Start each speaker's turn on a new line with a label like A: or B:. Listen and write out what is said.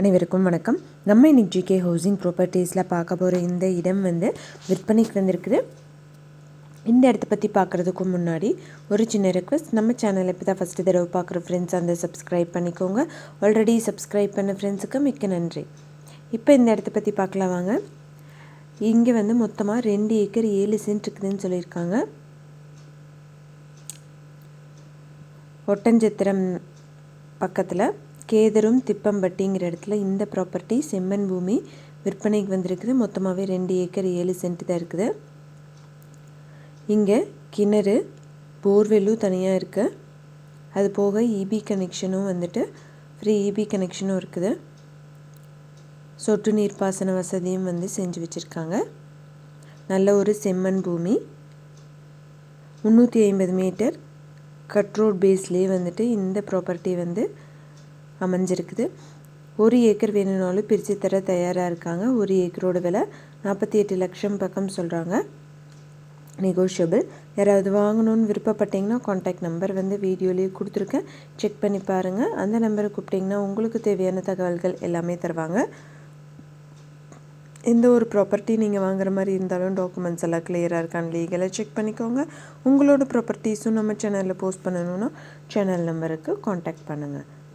A: அனைவருக்கும் வணக்கம். நம்ம இன்னைக்கு ஜிகே ஹவுசிங் ப்ராப்பர்ட்டிஸில் பார்க்க போகிற இந்த இடம் வந்து விற்பனைக்கு வந்திருக்குது இந்த இடத்த பற்றி பார்க்குறதுக்கு முன்னாடி ஒரு சின்ன ரெக்வஸ்ட் நம்ம சேனலை இப்போ தான் ஃபஸ்ட்டு தடவை பார்க்குற ஃப்ரெண்ட்ஸ் அந்த சப்ஸ்கிரைப் பண்ணிக்கோங்க. ஆல்ரெடி சப்ஸ்கிரைப் பண்ண ஃப்ரெண்ட்ஸுக்கு மிக்க நன்றி. இப்போ இந்த இடத்த பற்றி பார்க்கலாம் வாங்க. இங்கே வந்து மொத்தமாக ரெண்டு ஏக்கர் ஏழு சென்ட் இருக்குதுன்னு சொல்லியிருக்காங்க. ஒட்டஞ்சத்திரம் பக்கத்தில் கேதரும் திப்பம்பட்டிங்கிற இடத்துல இந்த ப்ராப்பர்ட்டி செம்மன் பூமி விற்பனைக்கு வந்திருக்குது. மொத்தமாகவே ரெண்டு ஏக்கர் ஏழு சென்ட் தான் இருக்குது. இங்கே கிணறு போர்வெல்லும் தனியாக இருக்குது அது போக இபி கனெக்ஷனும் வந்துட்டு ஃப்ரீ இபி கனெக்ஷனும் இருக்குது. சொட்டு நீர் பாசன வசதியும் வந்து செஞ்சு வச்சுருக்காங்க. நல்ல ஒரு செம்மண் பூமி. முந்நூற்றி ஐம்பது மீட்டர் கட் ரோட் பேஸ்லேயே வந்துட்டு இந்த ப்ராப்பர்ட்டி வந்து அமைஞ்சிருக்குது. ஒரு ஏக்கர் வேணும்னாலும் பிரித்து தர தயாராக இருக்காங்க. ஒரு ஏக்கரோட விலை நாற்பத்தி எட்டு லட்சம் பக்கம் சொல்கிறாங்க நெகோஷியபிள் யாராவது வாங்கணும்னு விருப்பப்பட்டீங்கன்னா காண்டாக்ட் நம்பர் வந்து வீடியோலேயே கொடுத்துருக்கேன். செக் பண்ணி பாருங்கள் அந்த நம்பரை கூப்பிட்டிங்கன்னா உங்களுக்கு தேவையான தகவல்கள் எல்லாமே தருவாங்க. எந்த ஒரு ப்ராப்பர்ட்டி நீங்கள் வாங்குற மாதிரி இருந்தாலும் டாக்குமெண்ட்ஸ் எல்லாம் கிளியராக இருக்கான்னு லீகலாக செக் பண்ணிக்கோங்க. உங்களோட ப்ராப்பர்ட்டிஸும் நம்ம சேனலில் போஸ்ட் பண்ணணுன்னா சேனல் நம்பருக்கு காண்டாக்ட் பண்ணுங்கள்